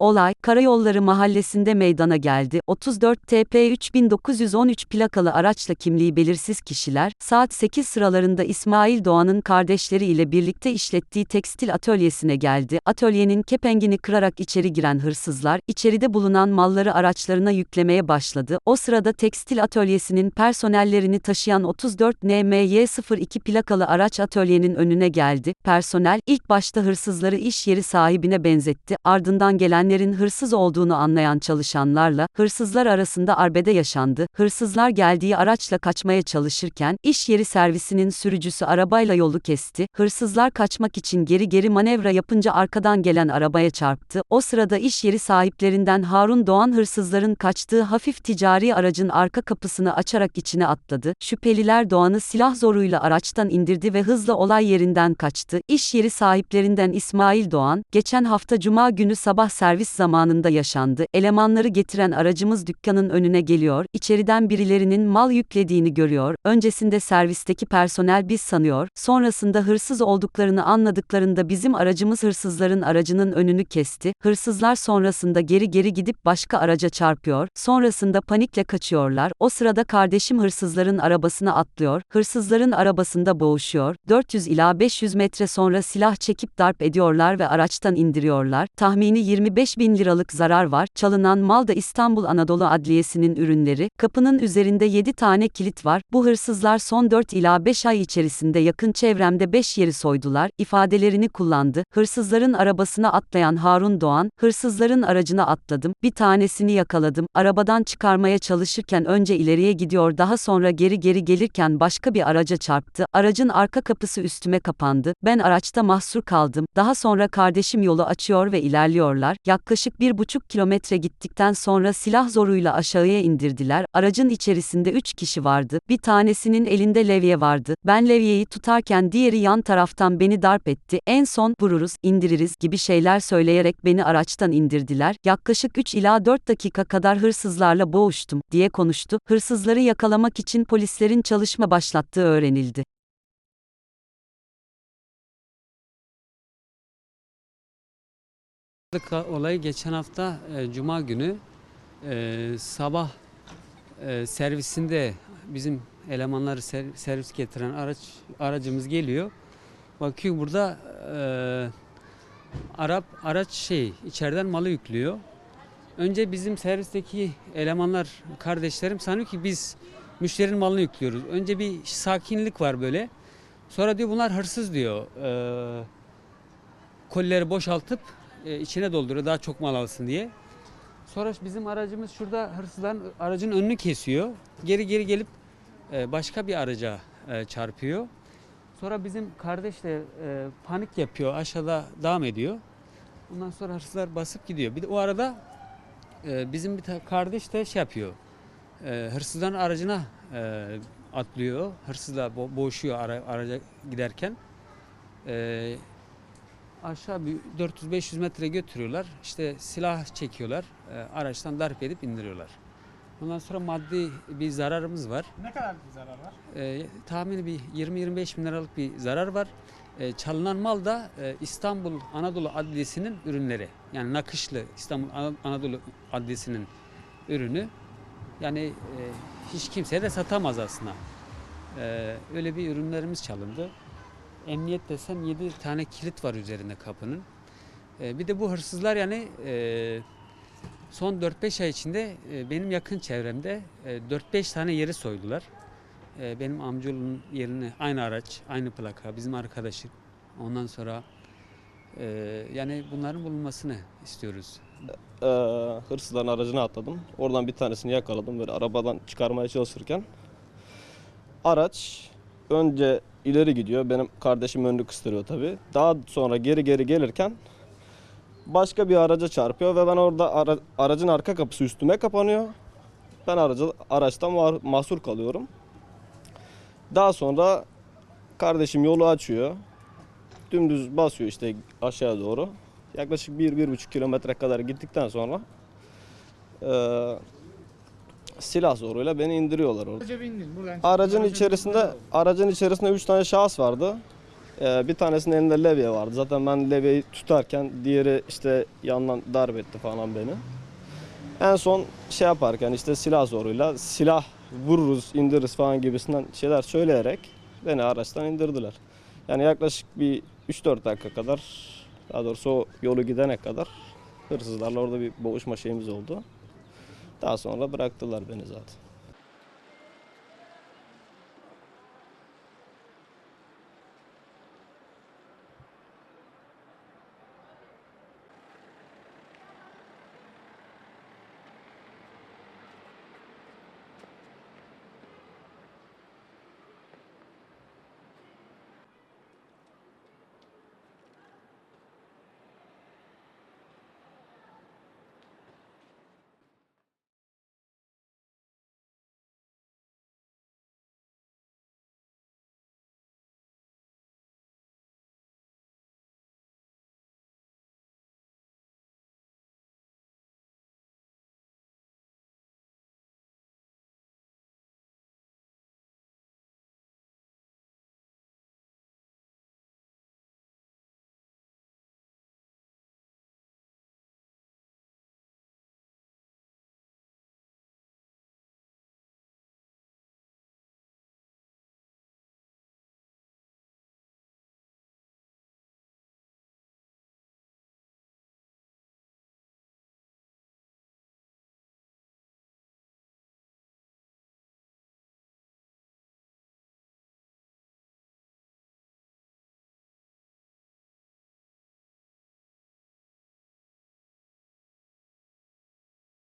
Olay, Karayolları Mahallesi'nde meydana geldi. 34 TP 3913 plakalı araçla kimliği belirsiz kişiler, saat 8 sıralarında İsmail Doğan'ın kardeşleri ile birlikte işlettiği tekstil atölyesine geldi. Atölyenin kepengini kırarak içeri giren hırsızlar, içeride bulunan malları araçlarına yüklemeye başladı. O sırada tekstil atölyesinin personellerini taşıyan 34 NMY02 plakalı araç atölyenin önüne geldi. Personel, ilk başta hırsızları iş yeri sahibine benzetti. Ardından gelenlerin hırsız olduğunu anlayan çalışanlarla, hırsızlar arasında arbede yaşandı. Hırsızlar geldiği araçla kaçmaya çalışırken, iş yeri servisinin sürücüsü arabayla yolu kesti. Hırsızlar kaçmak için geri geri manevra yapınca arkadan gelen arabaya çarptı. O sırada iş yeri sahiplerinden Harun Doğan hırsızların kaçtığı hafif ticari aracın arka kapısını açarak içine atladı. Şüpheliler Doğan'ı silah zoruyla araçtan indirdi ve hızla olay yerinden kaçtı. İş yeri sahiplerinden İsmail Doğan, geçen hafta cuma günü sabah servis zamanında yaşandı. Elemanları getiren aracımız dükkanın önüne geliyor, içeriden birilerinin mal yüklediğini görüyor, öncesinde servisteki personel biz sanıyor, sonrasında hırsız olduklarını anladıklarında bizim aracımız hırsızların aracının önünü kesti, hırsızlar sonrasında geri geri gidip başka araca çarpıyor, sonrasında panikle kaçıyorlar, o sırada kardeşim hırsızların arabasına atlıyor, hırsızların arabasında boğuşuyor, 400 ila 500 metre sonra silah çekip darp ediyorlar ve araçtan indiriyorlar, tahmini 25 bin liralık zarar var, çalınan mal da İstanbul Anadolu Adliyesi'nin ürünleri, kapının üzerinde 7 tane kilit var, bu hırsızlar son 4 ila 5 ay içerisinde yakın çevremde 5 yeri soydular, ifadelerini kullandı, hırsızların arabasına atlayan Harun Doğan, hırsızların aracına atladım, bir tanesini yakaladım, arabadan çıkarmaya çalışırken önce ileriye gidiyor daha sonra geri geri gelirken başka bir araca çarptı, aracın arka kapısı üstüme kapandı, ben araçta mahsur kaldım, daha sonra kardeşim yolu açıyor ve ilerliyorlar, yaklaşık bir buçuk kilometre gittikten sonra silah zoruyla aşağıya indirdiler, aracın içerisinde üç kişi vardı, bir tanesinin elinde levye vardı, ben levyeyi tutarken diğeri yan taraftan beni darp etti, en son vururuz, indiririz gibi şeyler söyleyerek beni araçtan indirdiler, yaklaşık 3 ila 4 dakika kadar hırsızlarla boğuştum, diye konuştu, hırsızları yakalamak için polislerin çalışma başlattığı öğrenildi. Olayı geçen hafta e, Cuma günü e, sabah e, servisinde bizim elemanları ser- servis getiren araç aracımız geliyor. Bakıyor burada e, Arap araç şey içeriden malı yüklüyor. Önce bizim servisteki elemanlar kardeşlerim sanıyor ki biz müşterinin malını yüklüyoruz. Önce bir sakinlik var böyle. Sonra diyor bunlar hırsız diyor. E, kolileri boşaltıp e, içine dolduruyor daha çok mal alsın diye. Sonra bizim aracımız şurada hırsızların aracın önünü kesiyor. Geri geri gelip e, başka bir araca e, çarpıyor. Sonra bizim kardeş de e, panik yapıyor aşağıda devam ediyor. Ondan sonra hırsızlar basıp gidiyor. Bir de o arada bizim bir kardeş de şey yapıyor. E, hırsızların aracına atlıyor. Hırsızla bo- boğuşuyor ara- araca giderken. E, aşağı bir 400-500 metre götürüyorlar. İşte silah çekiyorlar. e, araçtan darp edip indiriyorlar. Ondan sonra maddi bir zararımız var. Ne kadar bir zarar var? E, tahmini bir 20-25 bin liralık bir zarar var. E, çalınan mal da e, İstanbul Anadolu Adliyesi'nin ürünleri. Yani nakışlı İstanbul Ana- Anadolu Adliyesi'nin ürünü. Yani e, hiç kimseye de satamaz aslında. E, öyle bir ürünlerimiz çalındı. Emniyet desem 7 tane kilit var üzerinde kapının. E, bir de bu hırsızlar yani e, son 4-5 ay içinde e, benim yakın çevremde e, 4-5 tane yeri soydular. E, benim amcaoğlunun yerine aynı araç, aynı plaka, bizim arkadaşım. Ondan sonra e, yani bunların bulunmasını istiyoruz. Ee, hırsızların aracına atladım. Oradan bir tanesini yakaladım böyle arabadan çıkarmaya çalışırken. Araç önce ileri gidiyor. Benim kardeşim önünü kıstırıyor tabii. Daha sonra geri geri gelirken başka bir araca çarpıyor ve ben orada ara- aracın arka kapısı üstüme kapanıyor. Ben aracı, araçtan ma- mahsur kalıyorum. Daha sonra kardeşim yolu açıyor. Dümdüz basıyor işte aşağı doğru. Yaklaşık 1-1,5 kilometre kadar gittikten sonra eee, silah zoruyla beni indiriyorlar orada. Araca bindin buradan. Aracın içerisinde aracın içerisinde 3 tane şahıs vardı. Ee, bir tanesinin elinde levye vardı. Zaten ben levyeyi tutarken diğeri işte yandan darp etti falan beni. En son şey yaparken işte silah zoruyla silah vururuz, indiririz falan gibisinden şeyler söyleyerek beni araçtan indirdiler. Yani yaklaşık bir 3-4 dakika kadar daha doğrusu o yolu gidene kadar hırsızlarla orada bir boğuşma şeyimiz oldu. Daha sonra bıraktılar beni zaten.